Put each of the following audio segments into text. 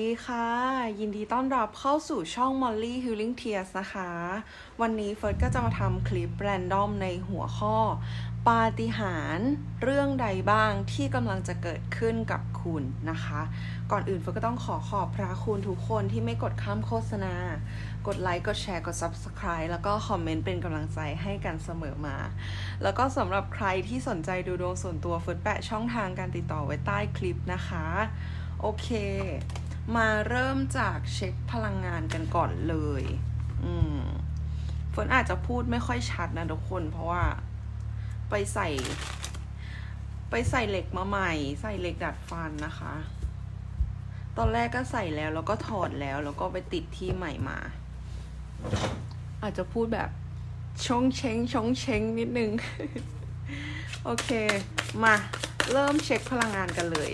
ดีค่ะ ยินดีต้อนรับเข้าสู่ช่อง Molly Healing Tears นะคะ วันนี้เฟิร์สก็จะมาทำคลิปแรนดอมในหัวข้อ ปาฏิหาริย์เรื่องใดบ้างที่กำลังจะเกิดขึ้นกับคุณนะคะ ก่อนอื่นเฟิร์สก็ต้องขอขอบพระคุณทุกคนที่ไม่กดข้ามโฆษณา กดไลค์ กดแชร์ กด Subscribe แล้วก็คอมเมนต์เป็นกำลังใจให้กันเสมอมา แล้วก็สำหรับใครที่สนใจดูดวงส่วนตัวเฟิร์สแปะช่องทางการติดต่อไว้ใต้คลิปนะคะโอเค มาเริ่มจากเช็คพลังงานกันก่อนเลย อืมเฟิร์นอาจจะพูดไม่ค่อยชัดนะทุกคน เพราะว่า ไปใส่ ไปใส่เหล็กมาใหม่ ใส่เหล็กดัดฟันนะคะ ตอนแรกก็ใส่แล้ว แล้วก็ถอดแล้ว แล้วก็ไปติดที่ใหม่มา อาจจะพูดแบบชงเชงชงเชงนิดนึง โอเค มา เริ่มเช็คพลังงานกันเลย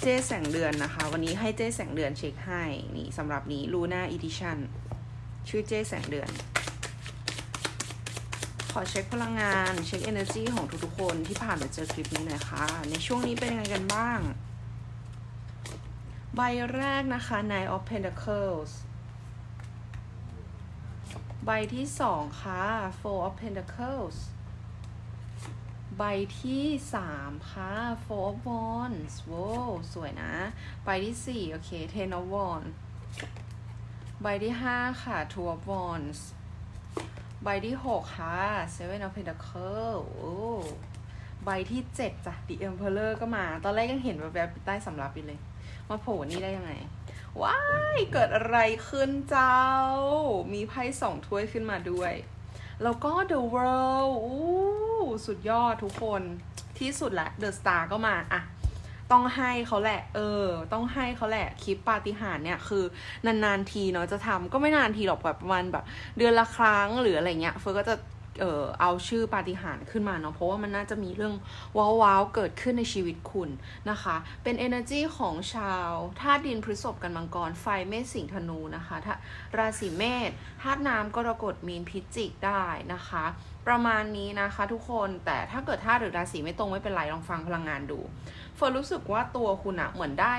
เจ้แสงเดือนนะคะ วันนี้ให้เจ้แสงเดือนเช็คให้นี่สำหรับนี้ลูน่าอีดิชั่นชื่อเจ้แสงเดือน ขอเช็คพลังงาน เช็ค energy ของทุกๆคนที่ผ่านมาเจอคลิปนี้หน่อยค่ะ ในช่วงนี้เป็นยังไงกันบ้าง ใบแรกนะคะ Nine of Pentacles ใบที่สองค่ะ Four of Pentacles ใบที่สามค่ะ Four of Wands โว้สวยนะ ใบที่สี่โอเค Ten of Wands ใบที่ห้าค่ะ Two of Wands ใบที่หกค่ะ Seven of Pentacles โอ้ใบที่เจ็ดจ้ะ The Emperor ก็มา ตอนแรกยังเห็นแบบๆใต้สำรับอยู่เลย มาโผล่นี่ได้ยังไง ว้าย เกิดอะไรขึ้นเจ้า มีไพ่สองถ้วยขึ้นมาด้วย แล้วก็ The World อู้ สุดยอดทุกคนที่สุดแหละ The Star ก็มาอะต้องให้เขาแหละ เออ ต้องให้เขาแหละ คลิปปาฏิหาริย์เนี่ย คือนานๆทีเนาะจะทำก็ไม่นานทีหรอกแบบประมาณแบบ เดือนละครั้งหรืออะไรเงี้ย เฟิร์ก็จะ เออเอาชื่อปาฏิหาริย์ขึ้นมาเนาะเพราะว่ามันน่าจะมีเรื่องว้าวๆเกิดขึ้นในชีวิตคุณนะคะ เป็น energy ของชาวธาตุดินพฤษภกันมังกรไฟเมษสิงธนูนะคะราศีเมษธาตุน้ำกรกฎมีนพิจิกได้นะคะ ประมาณนี้นะคะทุกคนแต่ถ้าเกิดธาตุหรือราศีไม่ตรงไม่เป็นไรลองฟังพลังงานดูเฟิร์นรู้สึกว่าตัวคุณอะเหมือนได้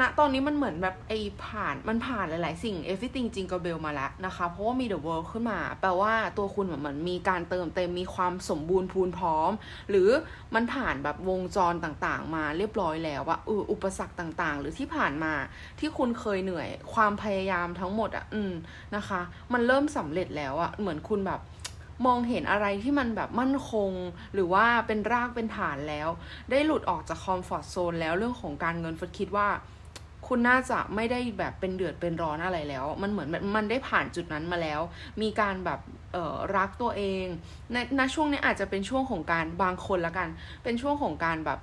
ณตอนนี้มันเหมือนแบบไอ้ผ่านมันผ่านหลาย ๆ สิ่ง everything จริงกับเบลมาแล้วนะคะ เพราะว่ามี the world ขึ้นมา แปลว่าตัวคุณเหมือนเหมือนมีการเติมเต็มมีความสมบูรณ์พูนพร้อม หรือมันผ่านแบบวงจรต่าง ๆ มาเรียบร้อยแล้วว่าอออุปสรรคต่าง ๆ หรือที่ผ่านมาที่คุณเคยเหนื่อย ความพยายามทั้งหมดอะอืมนะคะ มันเริ่มสำเร็จแล้วอะเหมือนคุณแบบมองเห็นอะไรที่มันแบบมั่นคง หรือว่าเป็นรากเป็นฐานแล้ว ได้หลุดออกจากคอมฟอร์ทโซนแล้วเรื่องของการเงินฟดคิดว่า คุณน่าจะไม่ได้แบบเป็นเดือดเป็นร้อนอะไรแล้ว มันเหมือนแบบมันได้ผ่านจุดนั้นมาแล้ว มีการแบบรักตัวเองในณช่วงนี้อาจจะเป็นช่วงของการบางคนละกัน เป็นช่วงของการแบบ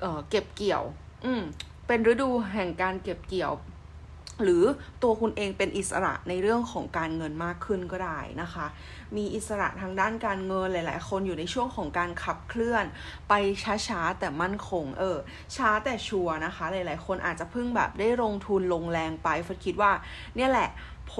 เเก็บเกี่ยว อืมเป็นฤดูแห่งการเก็บเกี่ยวหรือตัวคุณเองเป็นอิสระในเรื่องของการเงินมากขึ้นก็ได้นะคะ มีอิสระทางด้านการเงินหลาย ๆ คนอยู่ในช่วงของการขับเคลื่อน ไปช้า ๆ แต่มั่นคงเออช้าแต่ชัวร์นะคะ หลาย ๆ คนอาจจะเพิ่งแบบได้ลงทุนลงแรงไปฟัดคิดว่าเนี่ยแหละ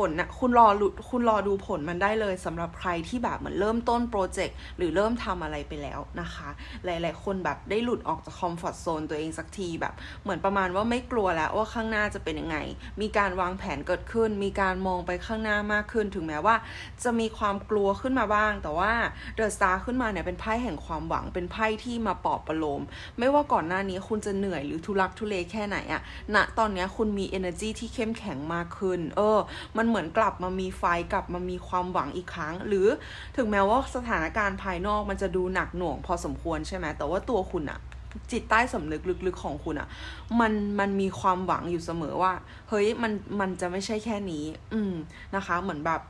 ผลนะคุณรอรุคุณรอดูผลมันได้เลยสำหรับใครที่แบบเหมือนเริ่มต้นโปรเจกต์หรือเริ่มทำอะไรไปแล้วนะคะ หลาย ๆ คนแบบได้หลุดออกจากคอมฟอร์ทโซนตัวเองสักทีแบบเหมือนประมาณว่าไม่กลัวแล้วว่าข้างหน้าจะเป็นยังไง มีการวางแผนเกิดขึ้น มีการมองไปข้างหน้ามากขึ้น ถึงแม้ว่าจะมีความกลัวัวขึ้นมาบ้าง แต่ว่าเดอะสตาร์ขึ้นมาเนี่ยเป็นไพ่แห่งความหวัง เป็นไพ่ที่มาปอบประโลม ไม่ว่าก่อนหน้านี้คุณจะเหนื่อยหรือทุลักทุเลแค่ไหนอะณตอนนี้คุณมี energy ที่เข้มแข็งมากขึ้น เออ มันเหมือนกลับมามีไฟกลับมามีความหวังอีกครั้ง หรือถึงแม้ว่าสถานการณ์ภายนอกมันจะดูหนักหน่วงพอสมควรใช่ไหมแต่ว่าตัวคุณอะจิตใต้สำนึกลึกๆของคุณอะมันมันมีความหวังอยู่เสมอว่า เฮ้ยมันมันจะไม่ใช่แค่นี้ อืมนะคะ เหมือนแบบ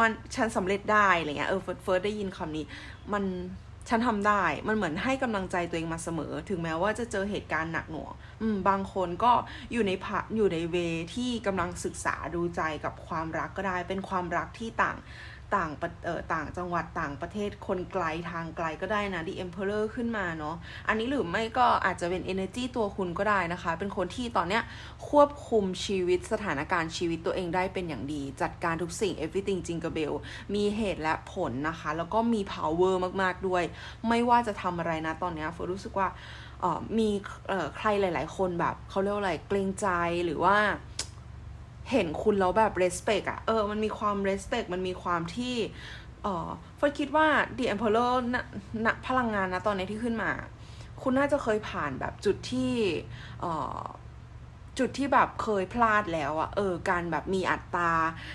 มันฉันสำเร็จได้อะไรเงี้ยเออเฟิร์สเฟิร์สได้ยินคำนี้ มันฉันทำได้ มันเหมือนให้กำลังใจตัวเองมาเสมอ ถึงแม้ว่าจะเจอเหตุการณ์หนักหน่วงอืมบางคนก็อยู่ในพะอยู่ในเวที่กำลังศึกษาดูใจกับความรักก็ได้ เป็นความรักที่ต่าง ต่างเอ่อต่างจังหวัดต่างประเทศคนไกลทางไกลก็ได้นะ The Emperor ขึ้นมาเนาะอันนี้หรือไม่ก็อาจจะเป็น energy ตัวคุณก็ได้นะคะ เป็นคนที่ตอนเนี้ยควบคุมชีวิตสถานการณ์ชีวิตตัวเองได้เป็นอย่างดี จัดการทุกสิ่ง everything จิงกับเบลมีเหตุและผลนะคะ แล้วก็มี power มากๆด้วย ไม่ว่าจะทำอะไรนะตอนเนี้ยเฟิร์รู้สึกว่าเอ่อมีเอ่อใครหลาย ๆ คนแบบเขาเรียกว่าอะไรเกรงใจหรือว่า เห็นคุณแล้วแบบ respect อะเออ มันมีความ respect มันมีความที่เออฟิร์สคิดว่า The Emperor ณณพลังงานนะตอนนี้ที่ขึ้นมา คุณน่าจะเคยผ่านแบบจุดที่เออจุดที่แบบเคยพลาดแล้วอะเออ การแบบมีอัตรา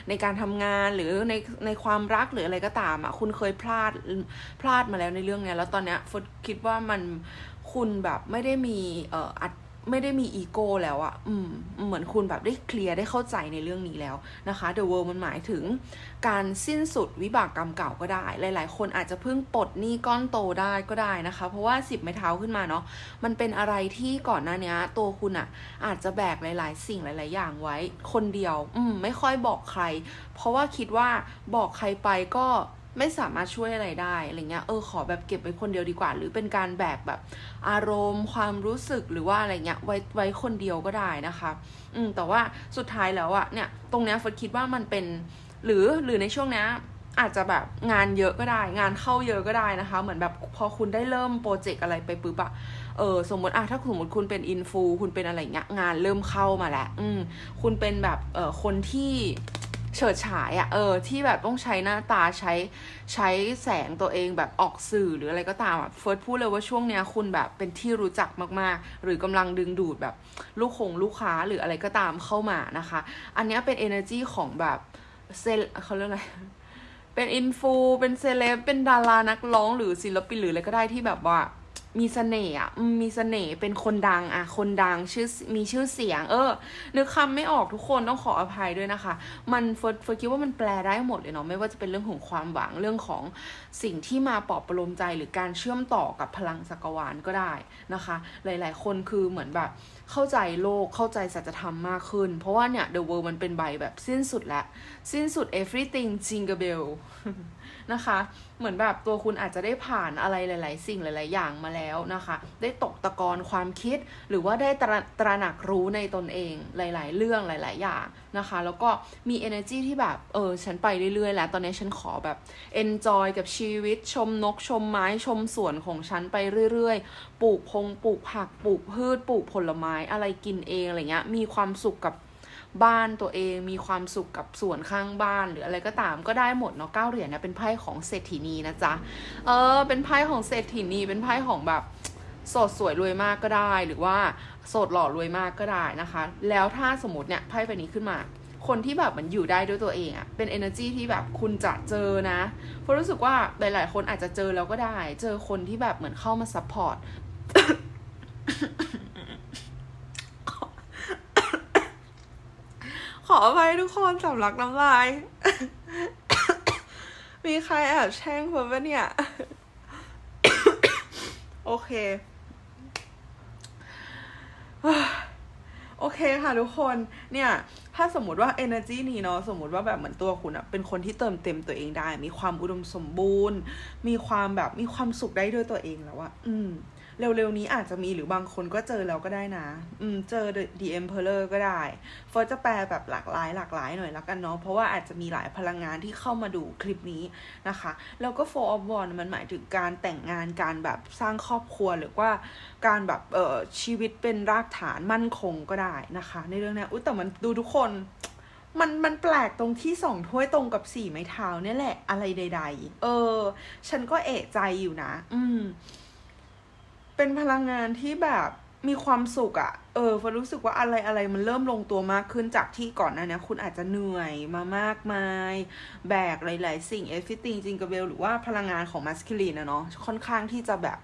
ในการทำงานหรือในในความรักหรืออะไรก็ตามอะคุณเคยพลาดพลาดมาแล้วในเรื่องเนี้ยแล้วตอนเนี้ยฟิร์สคิดว่ามันคุณแบบไม่ได้มีเอ่ออั ไม่ได้มีอีโก้แล้วอะอืม เหมือนคุณแบบได้เคลียร์ได้เข้าใจในเรื่องนี้แล้วนะคะ The World มันหมายถึงการสิ้นสุดวิบากกรรมเก่าก็ได้ หลาย ๆ คนอาจจะเพิ่งปลดหนี้ก้อนโตได้ก็ได้นะคะ เพราะว่าสิบไม้เท้าขึ้นมาเนาะ มันเป็นอะไรที่ก่อนหน้านี้ตัวคุณอะอาจจะแบกหลาย ๆ สิ่งหลาย ๆ อย่างไว้คนเดียว อืม ไม่ค่อยบอกใคร เพราะว่าคิดว่าบอกใครไปก็ ไม่สามารถช่วยอะไรได้อะไรเงี้ยเออขอแบบเก็บไว้คนเดียวดีกว่า หรือเป็นการแบกแบบอารมณ์ ความรู้สึกหรือว่าอะไรเงี้ยไว้ไว้คนเดียวก็ได้นะคะ อืมแต่ว่าสุดท้ายแล้วอะเนี่ยตรงเนี้ยเฟิร์สคิดว่ามันเป็น หรือหรือในช่วงเนี้ยอาจจะแบบงานเยอะก็ได้ งานเข้าเยอะก็ได้นะคะ เหมือนแบบพอคุณได้เริ่มโปรเจกต์อะไรไปปุ๊บอะเออสมมติอะถ้าสมมติคุณเป็นอินฟูคุณเป็นอะไรเงี้ยงานเริ่มเข้ามาแล้วอืมคุณเป็นแบบเออคนที่ เฉิดฉายอะเออที่แบบต้องใช้หน้าตาใช้ใช้แสงตัวเองแบบออกสื่อหรืออะไรก็ตามอะเฟิร์สพูดเลยว่าช่วงเนี้ยคุณแบบเป็นที่รู้จักมากๆ หรือกำลังดึงดูดแบบลูกคงลูกค้าหรืออะไรก็ตามเข้ามานะคะ อันนี้เป็น energy ของแบบเซลเขาเรียกอะไรเป็นอินฟูเป็นเซเลบเป็นดารานักร้องหรือศิลปินหรืออะไรก็ได้ที่แบบว่า มีเสน่ห์อะมีเสน่ห์เป็นคนดังอะ คนดังชื่อมีชื่อเสียง เออนึกคำไม่ออกทุกคนต้องขออภัยด้วยนะคะ มันเฟิร์สเฟิร์สคิดว่ามันแปลได้หมดเลยเนาะไม่ว่าจะเป็นเรื่องของความหวังเรื่องของสิ่งที่มาปลอบประโลมใจหรือการเชื่อมต่อกับพลังจักรวาลก็ได้นะคะ หลาย ๆ คนคือเหมือนแบบเข้าใจโลกเข้าใจสัจธรรมมากขึ้น เพราะว่าเนี่ย The World มันเป็นใบแบบสิ้นสุดแล้วสิ้นสุด everything jingle bell นะคะ เหมือนแบบตัวคุณอาจจะได้ผ่านอะไรหลาย ๆ สิ่งหลาย ๆ อย่างมาแล้วนะคะ ได้ตกตะกอนความคิด หรือว่าได้ตระตระหนักรู้ในตนเองหลาย ๆ เรื่องหลาย ๆ อย่างนะคะ แล้วก็มี energy ที่แบบเออฉันไปเรื่อย ๆ แล้ว ตอนนี้ฉันขอแบบ enjoy กับชีวิตชมนกชมไม้ชมสวนของฉันไปเรื่อย ๆ ปลูกพงปลูกผักปลูกพืชปลูกผลไม้อะไรกินเองอะไรเงี้ยมีความสุขกับ บ้านตัวเองมีความสุขกับสวนข้างบ้าน หรืออะไรก็ตามก็ได้หมดเนาะเก้าเหรียญเนี่ยเป็นไพ่ของเศรษฐีนีนะจ๊ะเออเป็นไพ่ของเศรษฐีนีเป็นไพ่ของแบบโสดสวยรวยมากก็ได้ หรือว่าโสดหล่อรวยมากก็ได้นะคะ แล้วถ้าสมมติเนี่ยไพ่ใบนี้ขึ้นมา คนที่แบบมันอยู่ได้ด้วยตัวเองอะเป็น energy ที่แบบคุณจะเจอนะเพราะรู้สึกว่าหลายๆคนอาจจะเจอแล้วก็ได้ เจอคนที่แบบเหมือนเข้ามาซัพพ อร์ตขออภัยทุกคนสำลักน้ำลาย มีใครแอบแช่งผมปะเนี่ย โอเค โอเคค่ะทุกคนเนี่ยถ้าสมมติว่า energy นี้เนาะสมมติว่าแบบเหมือนตัวคุณอะเป็นคนที่เติมเต็มตัวเองได้ มีความอุดมสมบูรณ์ มีความแบบมีความสุขได้ด้วยตัวเองแล้วอะอืม เร็วๆนี้อาจจะมีหรือบางคนก็เจอแล้วก็ได้นะ อืม เจอ The, Emperor ก็ได้ เฟิร์สจะแปลแบบหลากหลายหลากหลายหน่อยแล้วกันเนาะ เพราะว่าอาจจะมีหลายพลังงานที่เข้ามาดูคลิปนี้นะคะ แล้วก็ Four of Wands มันหมายถึงการแต่งงาน การแบบสร้างครอบครัวหรือว่าการแบบเอ่อชีวิตเป็นรากฐานมั่นคงก็ได้นะคะ ในเรื่องนี้อุ้ยแต่มันดูทุกคนมันมันแปลกตรงที่สองถ้วยตรงกับสี่ไม้เท้าเนี่ยแหละอะไรใด ๆ เออ ฉันก็เอะใจอยู่นะ อืม เป็นพลังงานที่แบบมีความสุขอะเออฟรู้สึกว่าอะไรอะไรมันเริ่มลงตัวมากขึ้นจากที่ก่อนหน้านี้คุณอาจจะเหนื่อยมามากมาย แบกหลาย ๆ สิ่งเอฟฟิติงจริงกับเบลหรือว่าพลังงานของมัสคิลีนนะเนาะค่อนข้างที่จะแบบ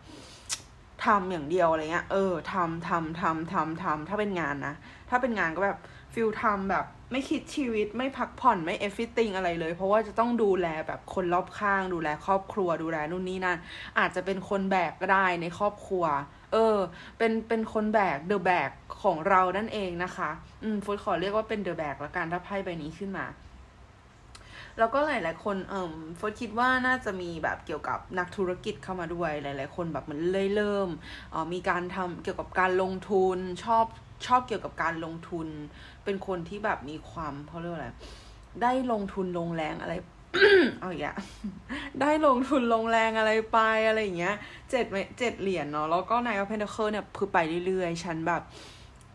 ทำอย่างเดียวอะไรเงี้ย เออทำทำทำทำทำถ้าเป็นงานนะ ถ้าเป็นงานก็แบบฟิลทำแบบ ไม่คิดชีวิตไม่พักผ่อนไม่เอฟฟิติงอะไรเลย เพราะว่าจะต้องดูแลแบบคนรอบข้าง ดูแลครอบครัว ดูแลนู่นนี่นั่น อาจจะเป็นคนแบกก็ได้ในครอบครัว เออ เป็นเป็นคนแบกเดอะแบกของเรานั่นเองนะคะ อืมฟุตขอเรียกว่าเป็นเดอะแบกละกันถ้าไพ่ใบนี้ขึ้นมาแล้วก็หลาย ๆ คนเอ่มฟิร์คิดว่าน่าจะมีแบบเกี่ยวกับนักธุรกิจเข้ามาด้วย หลาย ๆ คนแบบมันเลยเริ่มเอ่อมีการทำเกี่ยวกับการลงทุนชอบชอบเกี่ยวกับการลงทุน เป็นคนที่แบบมีความเขาเรียกว่าอะไรได้ลงทุนลงแรงอะไรเอาอีกอะได้ลงทุนลงแรงอะไรไปอะไรอย่างเงี้ยเจ็ดเมเจ็ดเหรียญเนาะแล้วก็ใน o อ e n เ a อร์เนี่ยคือไปเรื่อยๆ ฉันแบบ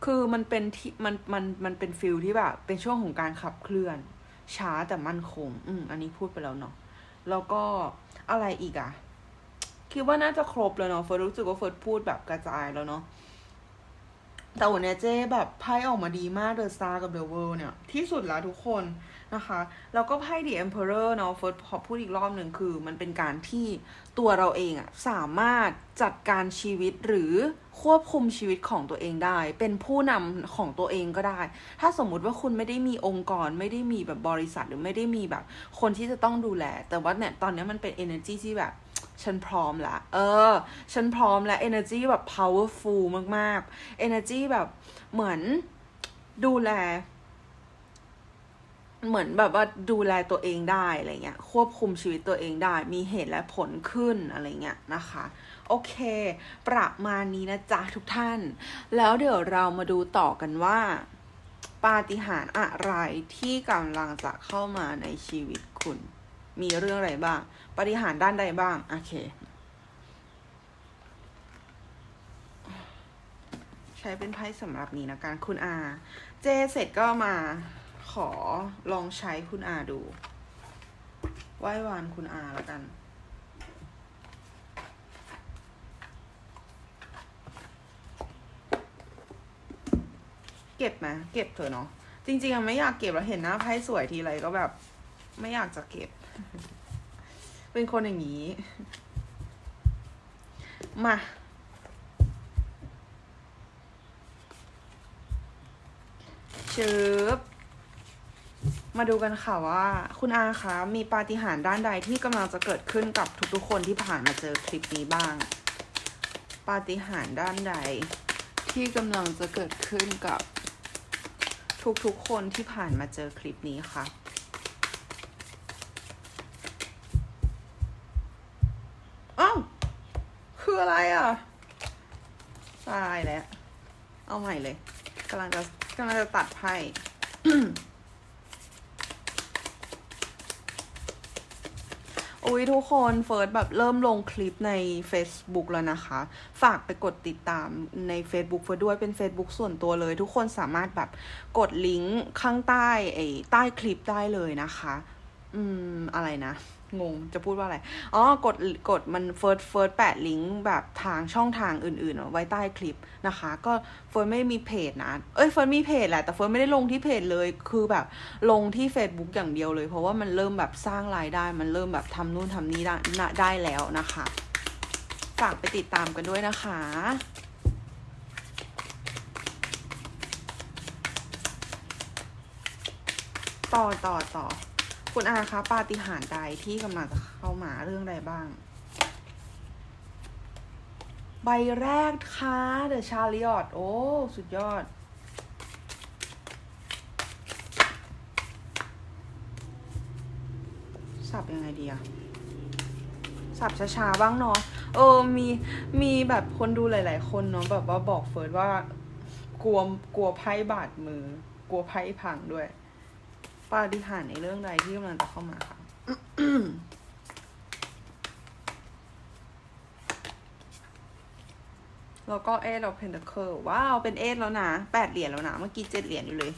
คือมันเป็นที่มันมันมันเป็นฟิลที่แบบ เป็นช่วงของการขับเคลื่อน ช้าแต่มั่นคง อืมอันนี้พูดไปแล้วเนาะแล้วก็อะไรอีกอะคิดว่าน่าจะครบแล้วเนาะเฟิร์สรู้สึกว่าเฟิร์สพูดแบบกระจายแล้วเนาะ แต่วันนี้เจ๊แบบไพ่ออกมาดีมากเดอะสตาร์กับเดอะเวิลด์เนี่ย ที่สุดแล้วทุกคนนะคะ แล้วก็ไพ่ The Emperor เนาะเฟิร์สขอพูดอีกรอบหนึ่งคือ มันเป็นการที่ตัวเราเองอะสามารถจัดการชีวิตหรือควบคุมชีวิตของตัวเองได้ เป็นผู้นำของตัวเองก็ได้ ถ้าสมมุติว่าคุณไม่ได้มีองค์กร ไม่ได้มีแบบบริษัทหรือไม่ได้มีแบบ คนที่จะต้องดูแล แต่ว่าเนี่ยตอนนี้มันเป็น energy ที่แบบ ฉันพร้อมละเออ ฉันพร้อมแล้ว energy แบบ powerful มากๆ energy แบบเหมือนดูแล เหมือนแบบว่าดูแลตัวเองได้อะไรเงี้ย ควบคุมชีวิตตัวเองได้ มีเหตุและผลขึ้นอะไรเงี้ยนะคะ โอเค ประมาณนี้นะจ๊ะทุกท่าน แล้วเดี๋ยวเรามาดูต่อกันว่าปาฏิหาริย์อะไรที่กำลังจะเข้ามาในชีวิตคุณ มีเรื่องอะไรบ้าง ปฏิหารด้านใดบ้าง โอเค ใช้เป็นไพ่สำหรับนี้นะการคุณอา เจเสร็จก็มาขอลองใช้คุณอาดู ไหว้วานคุณอาแล้วกันเก็บไหมเก็บเถอะเนาะจริงๆอะไม่อยากเก็บแล้วเห็นหน้าไพ่สวยทีไรก็แบบ ไม่อยากจะเก็บ เป็นคนอย่างนี้ มา เชืบมาดูกันค่ะว่า คุณอาคะมีปาฏิหาริย์ด้านใดที่กำลังจะเกิดขึ้นกับทุกๆคนที่ผ่านมาเจอคลิปนี้บ้าง ปาฏิหาริย์ด้านใด ที่กำลังจะเกิดขึ้นกับทุกๆคนที่ผ่านมาเจอคลิปนี้ค่ะ อ้าว คื ออะไรอะ ตายแล้ว เอาใหม่เลยกำลังจะกำลังจะตัดไพ่อุ้ยทุกคนเฟิร์สแบบเริ่มลงคลิปใน Facebook แล้วนะคะ ฝากไปกดติดตามใน Facebook เฟิร์สด้วยเป็น Facebook ส่วนตัวเลย ทุกคนสามารถแบบกดลิงก์ข้างใต้ไอ้ใต้คลิปได้เลยนะคะ อืม อะไรนะ งง จะพูดว่าอะไร อ๋อ กด กดมันเฟิร์สเฟิร์สแปะลิงก์แบบทางช่องทางอื่นๆ ไว้ใต้คลิปนะคะ ก็เฟิร์สไม่มีเพจนะ เอ้ย เฟิร์สมีเพจแหละ แต่เฟิร์สไม่ได้ลงที่เพจเลย คือแบบลงที่ Facebook อย่างเดียวเลย เพราะว่ามันเริ่มแบบสร้างรายได้ มันเริ่มแบบทำนู่นทำนี่ได้ได้แล้วนะคะ ฝากไปติดตามกันด้วยนะคะต่อต่อต่อ คุณอาคะปาฏิหาริย์ใดที่กำลังจะเข้ามาเรื่องใดบ้าง ใบแรกค่ะ The Chariot โอ้ สุดยอด สับยังไงดีอะสับช้าๆบ้างเนาะเออมีมีแบบคนดูหลาย ๆ คนเนาะแบบว่าบอกเฟิร์สว่ากลัวกลัวไพ่บาดมือกลัวไพ่พังด้วย ปาฏิหาริย์ในเรื่องใดที่กำลังจะเข้ามาค่ะแล้วก็เอทเราเพนเ a เคิลว้าวเป็นเอทแล้วนะแปดเหรียญแล้วนะ เมื่อกี้เจ็ดเหรียญอยู่เลย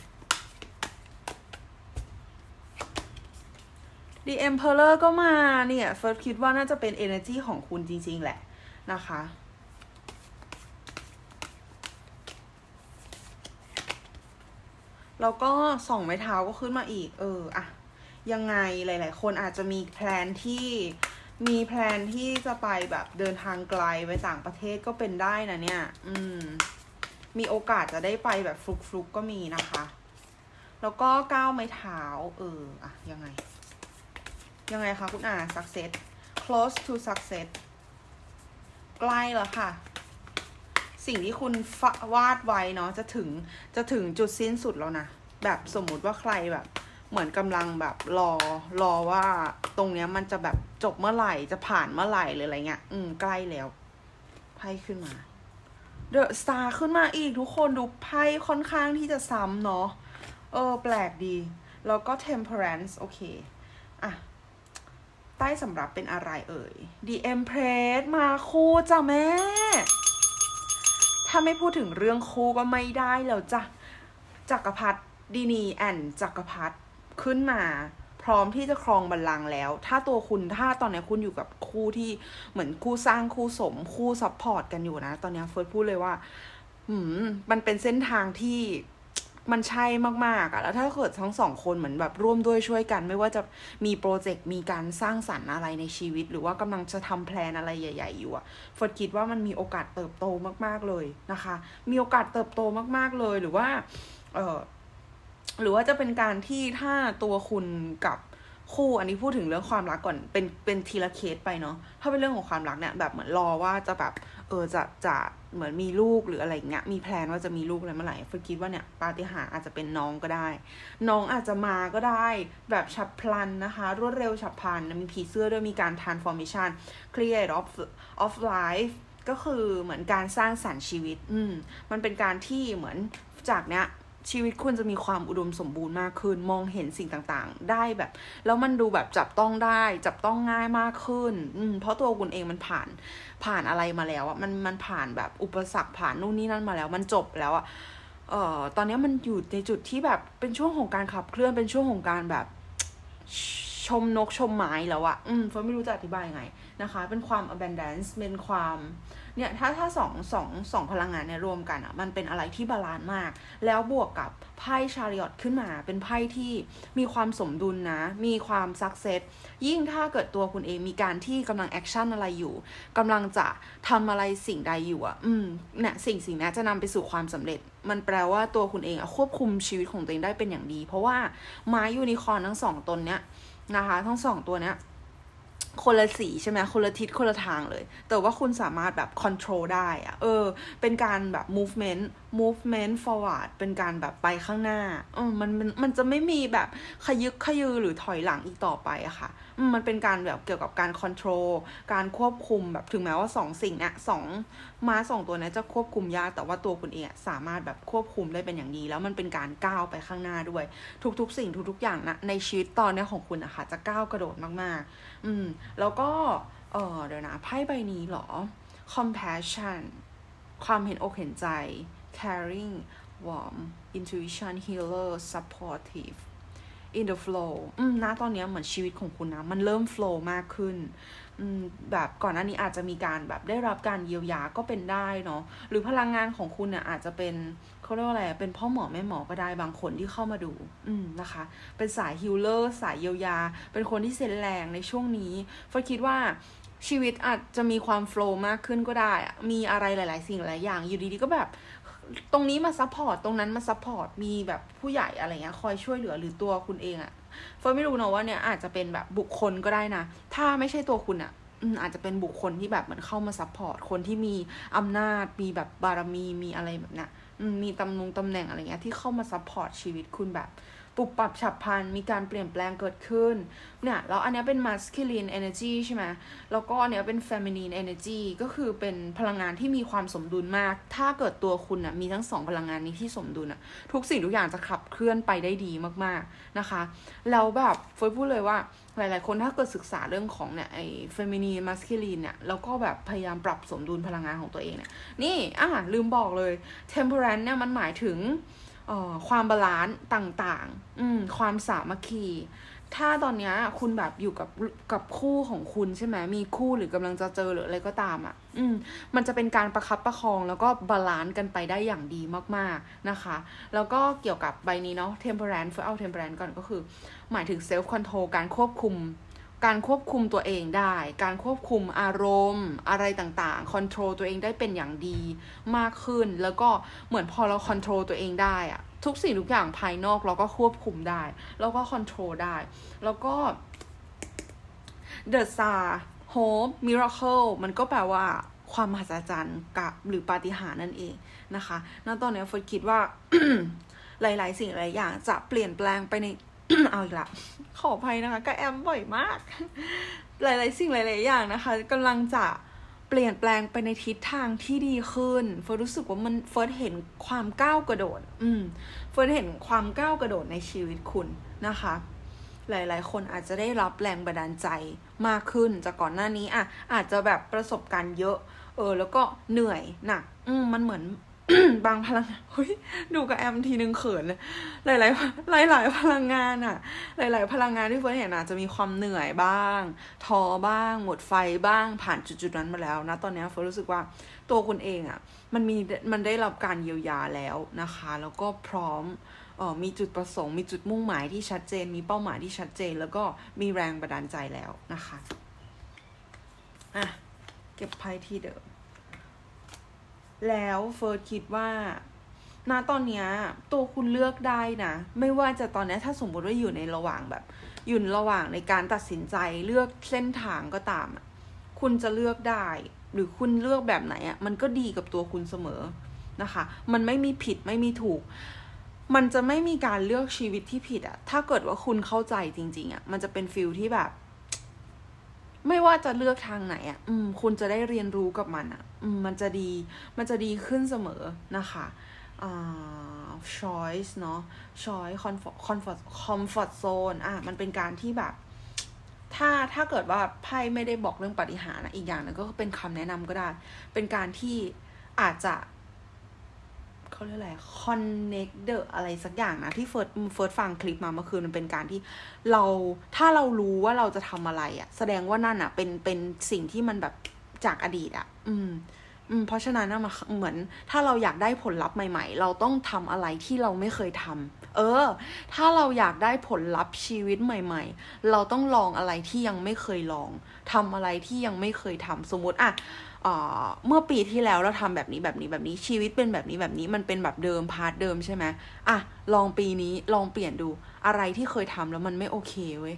The Emperor ก็มาเนี่ยเฟิร์สคิดว่าน่าจะเป็น energy ของคุณจริง ๆ แหละนะคะ แล้วก็สองไม้เท้าก็ขึ้นมาอีก เอออะยังไงหลาย ๆ คนอาจจะมีแพลนที่มีแพลนที่จะไปแบบเดินทางไกลไปต่างประเทศก็เป็นได้นะเนี่ย อืม มีโอกาสจะได้ไปแบบฟลุกๆกก็มีนะคะ แล้วก็ก้าวไม้เท้า เอออะยังไง ยังไงคะคุณอา success close to success ใกล้แล้วค่ะ สิ่งที่คุณฟะวาดไว้เนาะจะถึงจะถึงจุดสิ้นสุดแล้วนะแบบสมมุติว่าใครแบบ เหมือนกำลังแบบรอรอว่าตรงเนี้ยมันจะแบบจบเมื่อไหร่จะผ่านเมื่อไหร่หรืออะไรเงี้ยอืมใกล้แล้วไพ่ขึ้นมาเดอะสตาร์ขึ้นมาอีกทุกคนดูไพ่ค่อนข้างที่จะซ้ำเนาะเออแปลกดี แล้วก็ temperance โอเค อะ ใต้สำหรับเป็นอะไรเอ่ย The Empress มาคู่จ้ะแม่ ถ้าไม่พูดถึงเรื่องคู่ก็ไม่ได้แล้วจ้ะจักรพรรดิดีนีแอนจักรพรรดิขึ้นมา พร้อมที่จะครองบัลลังก์แล้ว ถ้าตัวคุณถ้าตอนนี้คุณอยู่กับคู่ที่เหมือนคู่สร้างคู่สมคู่ซัพพอร์ตกันอยู่นะ ตอนนี้เฟิร์สพูดเลยว่า อืม มันเป็นเส้นทางที่ มันใช่มากๆอะแล้วถ้าเกิดทั้งสองคนเหมือนแบบร่วมด้วยช่วยกัน ไม่ว่าจะมีโปรเจกต์มีการสร้างสรรค์อะไรในชีวิต หรือว่ากำลังจะทำแพลนอะไรใหญ่ ๆ อยู่อะฟิร์สคิดว่ามันมีโอกาสเติบโตมากๆเลยนะคะ มีโอกาสเติบโตมากๆเลยหรือว่าเออหรือว่าจะเป็นการที่ถ้าตัวคุณกับ คู่อันนี้พูดถึงเรื่องความรักก่อนเป็นเป็นทีละเคสไปเนาะถ้าเป็นเรื่องของความรักเนี่ยแบบเหมือนรอว่าจะแบบเออจะจะเหมือนมีลูกหรืออะไรเงี้ยมีแพลนว่าจะมีลูกอะไรเมื่อไหร่ฟิคิดว่าเนี่ยปาฏิหาริย์อาจจะเป็นน้องก็ได้ น้องอาจจะมาก็ได้แบบฉับพลันนะคะ รวดเร็วฉับพลันมีผีเสื้อด้วยมีการ transformation create of of life ก็คือเหมือนการสร้างสรรค์ชีวิต อืมมันเป็นการที่เหมือนจากเนี้ย ชีวิตคุณจะมีความอุดมสมบูรณ์มากขึ้น มองเห็นสิ่งต่างๆ ได้แบบ แล้วมันดูแบบจับต้องได้ จับต้องง่ายมากขึ้น อืมเพราะตัวคุณเองมันผ่านผ่านอะไรมาแล้วอะมันมันผ่านแบบอุปสรรคผ่านนู่นนี่นั่นมาแล้ว มันจบแล้วอะเอ่อตอนนี้มันอยู่ในจุดที่แบบเป็นช่วงของการขับเคลื่อนเป็นช่วงของการแบบชมนกชมไม้แล้วอะอืมเฟิร์นไม่รู้จะอธิบายยังไงนะคะ เป็นความ abundance เป็นความเเนี่ยถ้าถ้าสองสองสองพลังงานเนี่ยรวมกันอะมันเป็นอะไรที่บาลานซ์มาก แล้วบวกกับไพ่ชาริอตขึ้นมาเป็นไพ่ที่มีความสมดุลนะ มีความสักเซสยิ่งถ้าเกิดตัวคุณเองมีการที่กำลังแอคชั่นอะไรอยู่กำลังจะทำอะไรสิ่งใดอยู่อะอืมเนี่ยสิ่งสิ่งนี้จะนำไปสู่ความสำเร็จ มันแปลว่าตัวคุณเองอะควบคุมชีวิตของตัวเองได้เป็นอย่างดี เพราะว่าไม้ยูนิคอร์นทั้งสองตนเนี้ยนะคะ ทั้งสองตัวเนี้ย คนละสีใช่ไหมคนละทิศคนละทางเลย แต่ว่าคุณสามารถแบบ control ได้อะเออ เป็นการแบบ movement movement forward เป็นการแบบไปข้างหน้าเออมันมันมันจะไม่มีแบบขยึกขยือหรือถอยหลังอีกต่อไปอะค่ะ มันเป็นการแบบเกี่ยวกับการ control การควบคุมแบบถึงแม้ว่าสองสิ่งเนี้ยสองม้าสองตัวเนี้ยจะควบคุมยากแต่ว่าตัวคุณเองสามารถแบบควบคุมได้เป็นอย่างดี แล้วมันเป็นการก้าวไปข้างหน้าด้วย ทุกๆ สิ่งทุกๆอย่างนะในชีวิตตอนนี้ของคุณอะค่ะจะก้าวกระโดดมากๆ อืมแล้วก็เออเดี๋ยวนะไพ่ใบนี้เหรอ compassion ความเห็นอกเห็นใจ caring warm intuition healer supportive in the flow อืมนะตอนนี้เหมือนชีวิตของคุณนะ มันเริ่ม flow มากขึ้น อืม แบบก่อนหน้านี้อาจจะมีการแบบได้รับการเยียวยาก็เป็นได้เนาะ หรือพลังงานของคุณเนี่ยอาจจะเป็นเขาเรียกว่าอะไร เป็นพ่อหมอแม่หมอก็ได้บางคนที่เข้ามาดู อืม นะคะ เป็นสายฮิลเลอร์สายเยียวยา เป็นคนที่เซนแรงในช่วงนี้ฟิร์สคิดว่าชีวิตอาจจะมีความโฟล์มากขึ้นก็ได้ มีอะไรหลาย ๆ สิ่งหลายอย่าง อยู่ดีๆ ก็แบบ ตรงนี้มาซัพพอร์ตตรงนั้นมาซัพพอร์ตมีแบบผู้ใหญ่อะไรเงี้ยคอยช่วยเหลือหรือตัวคุณเองอะเฟิร์นไม่รู้นะว่าเนี่ยอาจจะเป็นแบบบุคคลก็ได้นะ ถ้าไม่ใช่ตัวคุณอะอาจจะเป็นบุคคลที่แบบเหมือนเข้ามาซัพพอร์ตคนที่มีอำนาจมีแบบบารมีมีอะไรแบบเนี้ยมมีตำแหน่งตำแหน่งอะไรเงี้ยที่เข้ามาซัพพอร์ตชีวิตคุณแบบ ปุบปรับฉับพลัน มีการเปลี่ยนแปลงเกิดขึ้น เนี่ย แล้วอันนี้เป็น masculine energy ใช่ไหม แล้วก็อันเนี้ยเป็น feminine energy ก็คือเป็นพลังงานที่มีความสมดุลมาก ถ้าเกิดตัวคุณอะมีทั้งสองพลังงานนี้ที่สมดุลอะทุกสิ่งทุกอย่างจะขับเคลื่อนไปได้ดีมากๆนะคะ แล้วแบบเฟยพูดเลยว่าหลาย ๆ คนถ้าเกิดศึกษาเรื่องของเนี่ยไอ้ feminine masculine เนี่ยแล้วก็แบบพยายามปรับสมดุลพลังงานของตัวเองเนี่ย นี่อะลืมบอกเลย temperance เนี่ยมันหมายถึง ความบาลานซ์ต่างๆ อืความสามัคคี ถ้าตอนนี้คุณแบบอยู่กับกับคู่ของคุณใช่ไหมมีคู่หรือกำลังจะเจอหรืออะไรก็ตามอะ่ะ อืม มันจะเป็นการประคับประคองแล้วก็บาลานซ์กันไปได้อย่างดีมากๆนะคะ แล้วก็เกี่ยวกับใบนี้เนาะ temperance เพื่อเอา temperance ก่อนก็คือ หมายถึง self control การควบคุม การควบคุมตัวเองได้ การควบคุมอารมณ์ อะไรต่างๆคอนโทรลตัวเองได้เป็นอย่างดีมากขึ้น แล้วก็เหมือนพอเราคอนโทรลตัวเองได้อะทุกสิ่งทุกอย่างภายนอกเราก็ควบคุมได้ แล้วก็คอนโทรลได้ แล้วก็ The Star Hope Miracle มันก็แปลว่าความมหัศจรรย์กับหรือปาฏิหาริย์นั่นเองนะคะ ณ ตอนนี้ฟิคิดว่าหลาย ๆ สิ่งหลายอย่างจะเปลี่ยนแปลงไปใน เอาอีกละขออภัยนะคะก็แอมบ่อยมาก หลาย ๆ สิ่งหลาย ๆ อย่างนะคะกำลังจะเปลี่ยนแปลงไปในทิศทางที่ดีขึ้น เฟิร์สรู้สึกว่ามันเฟิร์สเห็นความก้าวกระโดด อืม เฟิร์สเห็นความก้าวกระโดดในชีวิตคุณนะคะ หลาย ๆ คนอาจจะได้รับแรงบันดาลใจมากขึ้นจากก่อนหน้านี้อะอาจจะแบบประสบการณ์เยอะ เออ แล้วก็เหนื่อยหนัก อืม มันเหมือน บางพลังเฮ้ยดูกับแอมทีนึงเขินเลยหลายๆหลายพลังงานอะหลาย ๆ พลังงานที่เฟิร์นเห็นอาจจะมีความเหนื่อยบ้างท้อบ้าง หมดไฟบ้างผ่านจุดๆนั้นมาแล้วนะตอนนี้เฟิร์นรู้สึกว่าตัวคุณเองอะมันมีมันได้รับการเยียวยาแล้วนะคะ แล้วก็พร้อมเออมีจุดประสงค์มีจุดมุ่งหมายที่ชัดเจน มีเป้าหมายที่ชัดเจน แล้วก็มีแรงบันดาลใจแล้วนะคะอะเก็บไพ่ที่เดิม แล้วเฟิร์สคิดว่าณตอนนี้ตัวคุณเลือกได้นะ ไม่ว่าจะตอนนี้ถ้าสมมติว่าอยู่ในระหว่างแบบ อยู่ในระหว่างในการตัดสินใจเลือกเส้นทางก็ตาม คุณจะเลือกได้ หรือคุณเลือกแบบไหนอะมันก็ดีกับตัวคุณเสมอนะคะ มันไม่มีผิดไม่มีถูก มันจะไม่มีการเลือกชีวิตที่ผิดอะถ้าเกิดว่าคุณเข้าใจจริง ๆอะมันจะเป็นฟิลที่แบบ ไม่ว่าจะเลือกทางไหนอะ อืม คุณจะได้เรียนรู้กับมันอะ อืม มันจะดี มันจะดีขึ้นเสมอนะคะอ่า choice เนาะ choice comfort comfort comfort zone อะ มันเป็นการที่แบบ ถ้าถ้าเกิดว่าไพ่ไม่ได้บอกเรื่องปฏิหารนะอีกอย่างหนึงก็เป็นคำแนะนำก็ได้ เป็นการที่อาจจะ เขาเรียกอะไร connect the อะไรสักอย่างนะ ที่เฟิร์สเฟิร์สฟังคลิปมาเมื่อคืนมันเป็นการที่เราถ้าเรารู้ว่าเราจะทำอะไรอะแสดงว่านั่นอะเป็นเป็นสิ่งที่มันแบบจากอดีตอะอืมอืมเพราะฉะนั้นนะมันเหมือนถ้าเราอยากได้ผลลัพธ์ใหม่ ๆ เราต้องทำอะไรที่เราไม่เคยทำเออ ถ้าเราอยากได้ผลลัพธ์ชีวิตใหม่ ๆ เราต้องลองอะไรที่ยังไม่เคยลองทำอะไรที่ยังไม่เคยทำสมมติอะ เมื่อปีที่แล้วเราทำแบบนี้แบบนี้แบบนี้ชีวิตเป็นแบบนี้แบบนี้มันเป็นแบบเดิมพาร์ทเดิมใช่ไหมอะลองปีนี้ลองเปลี่ยนดูอะไรที่เคยทำแล้วมันไม่โอเคเว้ย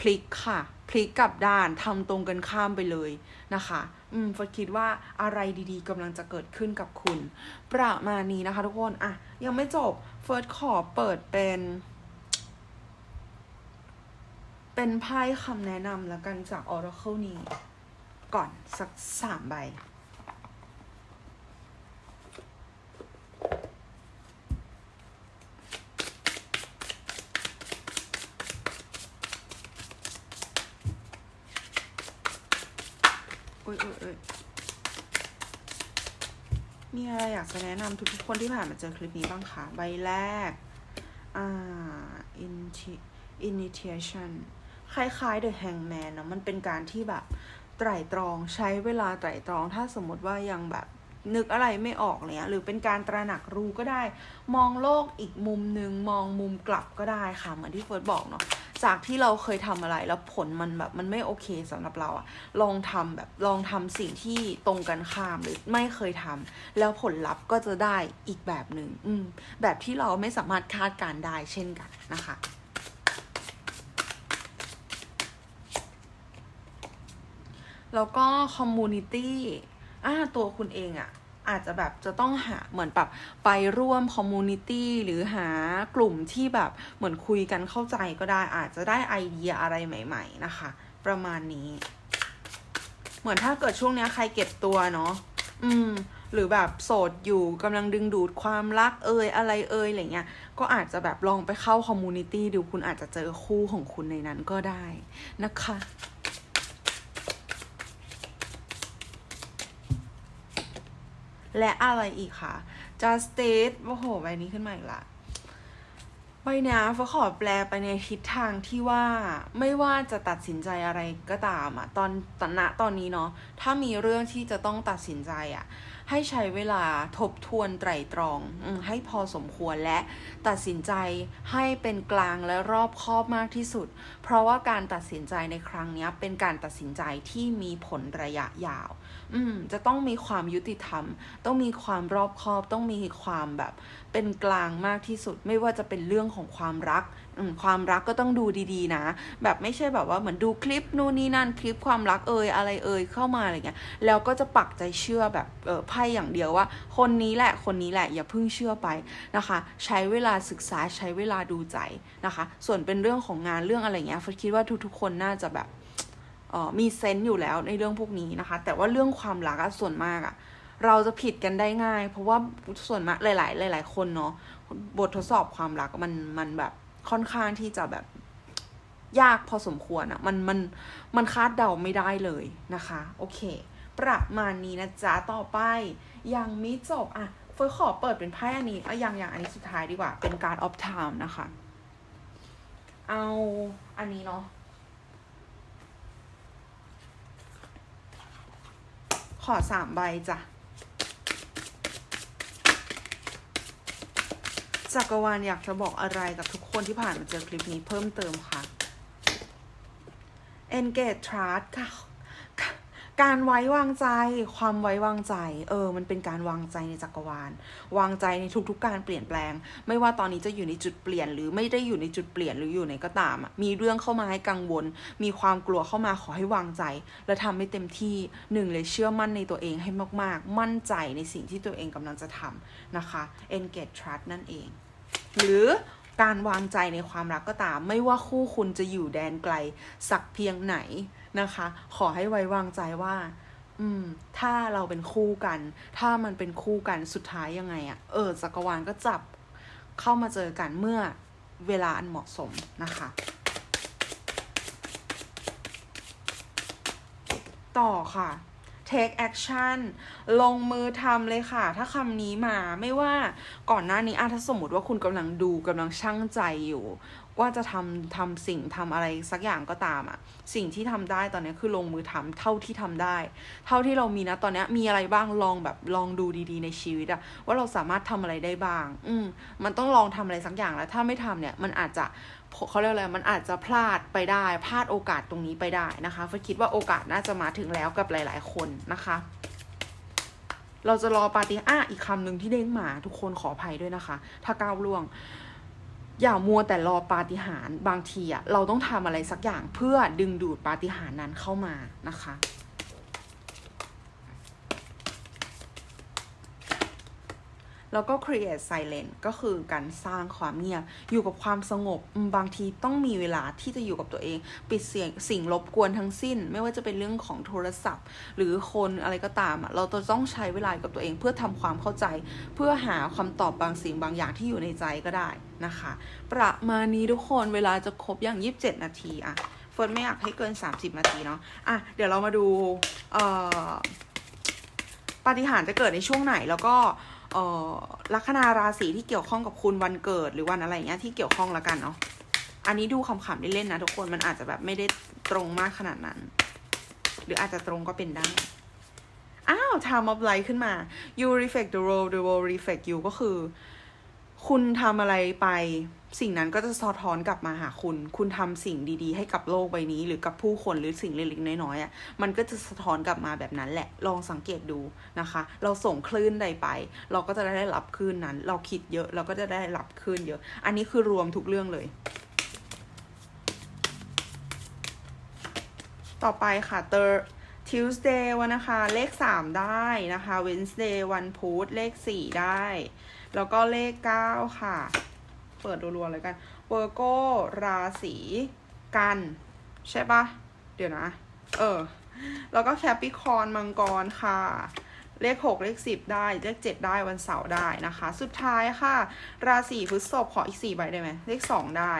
พลิกค่ะ พลิกกลับด้านทำตรงกันข้ามไปเลยนะคะ อืมฟิร์สคิดว่าอะไรดีๆกำลังจะเกิดขึ้นกับคุณ ประมาณนี้นะคะทุกคนอะยังไม่จบเฟิร์สขอเปิดเป็น เป็นไพ่คำแนะนำแล้วกันจาก Oracle นี้ ก่อนสักสามใบอุ้ยอุ้ยอุ้ยมีอะไรอยากจะแนะนำทุกๆคนที่ผ่านมาเจอคลิปนี้บ้างคะ ใบแรก อ่า inti- initiation คล้ายๆ The Hangman นะมันเป็นการที่แบบ ไตร่ตรองใช้เวลาไตร่ตรอง ถ้าสมมติว่ายังแบบนึกอะไรไม่ออกเนี้ยหรือเป็นการตระหนักรู้ก็ได้ มองโลกอีกมุมหนึ่งมองมุมกลับก็ได้ค่ะ เหมือนที่เฟิร์สบอกเนาะจากที่เราเคยทำอะไรแล้วผลมันแบบมันไม่โอเคสำหรับเราอะลองทำแบบลองทำสิ่งที่ตรงกันข้ามหรือไม่เคยทำแล้วผลลัพธ์ก็จะได้อีกแบบหนึ่งแบบที่เราไม่สามารถคาดการได้เช่นกันนะคะ แล้วก็คอมมูนิตี้อ่าตัวคุณเองอะ่ะอาจจะแบบจะต้องหาเหมือนแบบไปร่วมคอมมูนิตี้หรือหากลุ่มที่แบบเหมือนคุยกันเข้าใจก็ได้อาจจะได้ไอเดียอะไรใหม่ ๆ นะคะ ประมาณนี้ เหมือนถ้าเกิดช่วงเนี้ยใครเก็บตัวเนาะอืม หรือแบบโสดอยู่กำลังดึงดูดความรักเอ่ยอะไรเอ่ยอะไรเงี้ยก็อาจจะแบบลองไปเข้าคอมมูนิตี้ดูคุณอาจจะเจอคู่ของคุณในนั้นก็ได้นะคะ และอะไรอีกคะ justice โอ้โห ใบนี้ขึ้นมาอีกละใบนี้ฟ้าขอแปลไปในทิศทางที่ว่าไม่ว่าจะตัดสินใจอะไรก็ตามอะตอนตอนณตอนนี้เนาะถ้ามีเรื่องที่จะต้องตัดสินใจอะให้ใช้เวลาทบทวนไตร่ตรองอให้พอสมควรและตัดสินใจให้เป็นกลางและรอบคอบมากที่สุด เพราะว่าการตัดสินใจในครั้งนี้เป็นการตัดสินใจที่มีผลระยะยาว อืมจะต้องมีความยุติธรรม ต้องมีความรอบคอบ ต้องมีความแบบเป็นกลางมากที่สุด ไม่ว่าจะเป็นเรื่องของความรักความรักก็ต้องดูดีๆนะ แบบไม่ใช่แบบว่าเหมือนดูคลิปนู่นนี่นั่นคลิปความรักเอ่ยอะไรเอ่ยเข้ามาอะไรเงี้ยแล้วก็จะปักใจเชื่อแบบเออไพ่อย่างเดียวว่า คนนี้แหละคนนี้แหละอย่าเพิ่งเชื่อไปนะคะ ใช้เวลาศึกษาใช้เวลาดูใจนะคะ ส่วนเป็นเรื่องของงานเรื่องอะไรเงี้ยฟคิดว่าทุกๆ คนน่าจะแบบ มีเซนต์อยู่แล้วในเรื่องพวกนี้นะคะ แต่ว่าเรื่องความรักส่วนมากอะเราจะผิดกันได้ง่าย เพราะว่าส่วนมากหลาย ๆ หลาย ๆ คนเนาะบททดสอบความรักมันมันแบบค่อนข้างที่จะแบบยากพอสมควรอะมันมันมันคาดเดาไม่ได้เลยนะคะ โอเค ประมาณนี้นะจ๊ะต่อไป ยังไม่จบอะเฟิร์สขอเปิดเป็นไพ่อันนี้อะยังอยังอันนี้สุดท้ายดีกว่าเป็นการ of time นะคะ เอาอันนี้เนาะ ขอสามใบจ้ะจักรวาลอยากจะบอกอะไรกับทุกคนที่ผ่านมาเจอคลิปนี้เพิ่มเติมค่ะ engage trust ค่ะ การไว้วางใจ ความไว้วางใจ เออ มันเป็นการวางใจในจักรวาล วางใจในทุกๆ การเปลี่ยนแปลง ไม่ว่าตอนนี้จะอยู่ในจุดเปลี่ยน หรือไม่ได้อยู่ในจุดเปลี่ยนหรืออยู่ในก็ตามอะมีเรื่องเข้ามาให้กังวล มีความกลัวเข้ามาขอให้วางใจ และทำให้เต็มที่หนึ่งเลยเชื่อมั่นในตัวเองให้มากๆ มั่นใจในสิ่งที่ตัวเองกำลังจะทำนะคะ engage trust นั่นเอง หรือการวางใจในความรักก็ตาม ไม่ว่าคู่คุณจะอยู่แดนไกล สักเพียงไหนนะคะ ขอให้ไว้วางใจว่า อืม ถ้าเราเป็นคู่กัน ถ้ามันเป็นคู่กันสุดท้ายยังไงอะเออจักรวาลก็จับเข้ามาเจอกันเมื่อเวลาอันเหมาะสมนะคะ ต่อค่ะ take action ลงมือทำเลยค่ะ ถ้าคำนี้มาไม่ว่าก่อนหน้านี้อะถ้าสมมติว่าคุณกำลังดูกำลังชั่งใจอยู่ ว่าจะทำทำสิ่งทำอะไรสักอย่างก็ตามอะสิ่งที่ทำได้ตอนนี้คือลงมือทำเท่าที่ทำได้ เท่าที่เรามีนะตอนนี้มีอะไรบ้างลองแบบลองดูดีๆ ในชีวิตอะว่าเราสามารถทำอะไรได้บ้าง อืมมันต้องลองทำอะไรสักอย่างแล้ว ถ้าไม่ทำเนี่ยมันอาจจะเขาเรียกอะไรมันอาจจะพลาดไปได้ พลาดโอกาสตรงนี้ไปได้นะคะเฟิร์สคิดว่าโอกาสน่าจะมาถึงแล้วกับหลาย ๆ คนนะคะเราจะรอปาฏิอะอีกคำหนึ่งที่เด้งมา ทุกคนขออภัยด้วยนะคะ ถ้าก้าวล่วง อย่ามัวแต่รอปาฏิหาริย์บางทีอะเราต้องทำอะไรสักอย่างเพื่อดึงดูดปาฏิหาริย์นั้นเข้ามานะคะ แล้วก็ create silence ก็คือการสร้างความเงียบ อยู่กับความสงบบางทีต้องมีเวลาที่จะอยู่กับตัวเอง ปิดเสียงสิ่งรบกวนทั้งสิ้น ไม่ว่าจะเป็นเรื่องของโทรศัพท์ หรือคนอะไรก็ตามอะเราต้องใช้เวลากับตัวเองเพื่อทำความเข้าใจ เพื่อหาคำตอบบางสิ่งบางอย่างที่อยู่ในใจก็ได้นะคะ ประมาณนี้ทุกคนเวลาจะครบอย่าง 27 นาทีอะเฟิร์นไม่อยากให้เกิน 30 นาทีเนาะอะเดี๋ยวเรามาดูเอ่อปฏิหารจะเกิดในช่วงไหนแล้วก็ ลัคนาราศีที่เกี่ยวข้องกับคุณวันเกิดหรือวันอะไรเงี้ยที่เกี่ยวข้องละกันเนาะอันนี้ดูขำๆได้เล่นนะทุกคนมันอาจจะแบบไม่ได้ตรงมากขนาดนั้น หรืออาจจะตรงก็เป็นได้อ้าว time of life ขึ้นมา you reflect the world the world reflect you ก็คือ คุณทำอะไรไป สิ่งนั้นก็จะสะท้อนกลับมาหาคุณ คุณทำสิ่งดีๆ ให้กับโลกใบนี้ หรือกับผู้คนหรือสิ่งเล็กๆน้อยๆอะมันก็จะสะท้อนกลับมาแบบนั้นแหละ ลองสังเกตดูนะคะ เราส่งคลื่นใดไป เราก็จะได้รับคลื่นนั้น เราคิดเยอะเราก็จะได้รับคลื่นเยอะ อันนี้คือรวมทุกเรื่องเลย ต่อไปค่ะ thir Tuesday วันนะคะ เลข 3 ได้นะคะ Wednesday วันพุธเลข 4 ได้ แล้วก็เลข 9 ค่ะ เปิดรัวๆเลยกัน Virgo ราศีกัน ใช่ปะเดี๋ยวนะ เออ แล้วก็ Capricorn มังกรค่ะเลข 6 เลข 10 ได้ เลข 7 ได้วันเสาร์ได้นะคะ สุดท้ายค่ะ ราศีพฤษภขออีก 4 ใบได้ไหมเลข 2 ได้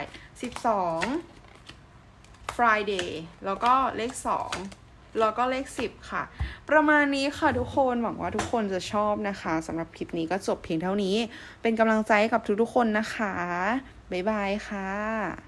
12 Friday แล้วก็เลข 2 แล้วก็เลข 10 ค่ะ ประมาณนี้ค่ะทุกคนหวังว่าทุกคนจะชอบนะคะสำหรับคลิปนี้ก็จบเพียงเท่านี้ เป็นกำลังใจให้กับทุกๆคนนะคะ บ๊ายบายค่ะ